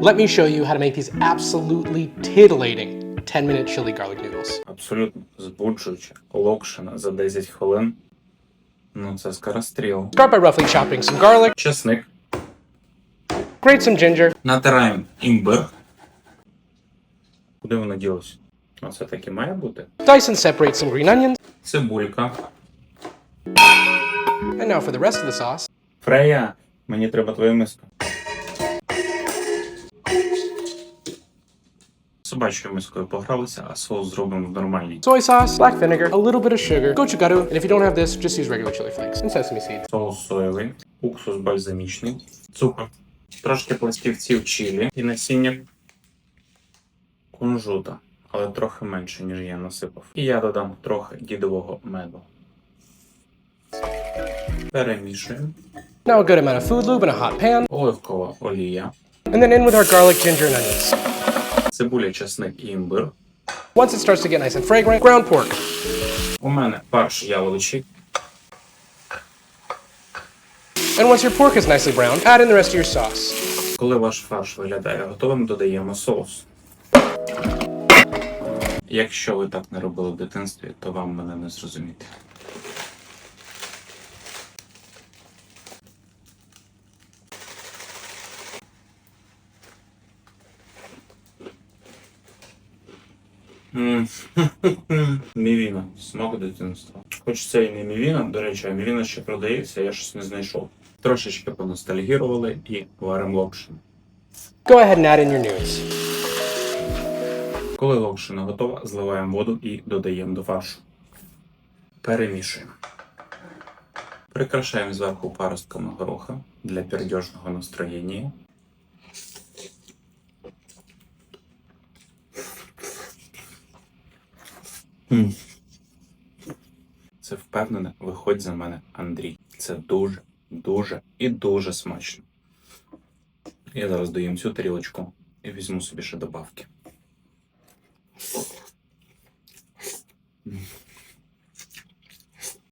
Let me show you how to make these absolutely titillating 10 minute chili garlic noodles. Абсолютно збуджуюче, локшина за 10 хвилин. Ну, це скоростріл. Start by roughly chopping some garlic, Чесник. grate some ginger, Натираємо імбир. Куди воно ділося? Оце так і має бути. dice and separate some green onions, Цибулька. and now for the rest of the sauce. Фрея, мені треба твоя миска. Собачою мискою погралися, а соус зробимо в нормальній. Soy sauce, black vinegar, a little bit of sugar, gochugaru, and if you don't have this, just use regular chili flakes and sesame seeds. Соус соєвий, уксус бальзамічний, цукор, трошки пластівців чилі і насіння кунжута, але трохи менше, ніж я насипав. І я додам трохи дідового меду. Перемішуємо. Now a good amount of food lube in a hot pan, Оливкова олія, and then in with our garlic, ginger, and onions. Цибуля, чесник і імбир. Once it starts to get nice and fragrant, ground pork. У мене фарш яловичий. And once your pork is nicely browned, add in the rest of your sauce. Коли ваш фарш виглядає готовим, додаємо соус. Якщо ви так не робили в дитинстві, то вам мене не зрозуміти. Мівіна. Смак дитинства. Хоч це і не мівіна, до речі, а мівіна ще продається, я щось не знайшов. Трошечки поностальгірували і варимо локшину. Go ahead and add in your noodles. Коли локшина готова, зливаємо воду і додаємо до фаршу. Перемішуємо. Прикрашаємо зверху паростками гороха для пердьожного настроєння. Це впевнене, виходь за мене, Андрій. Це дуже, дуже і дуже смачно. Я зараз доїм цю тарілочку і візьму собі ще добавки.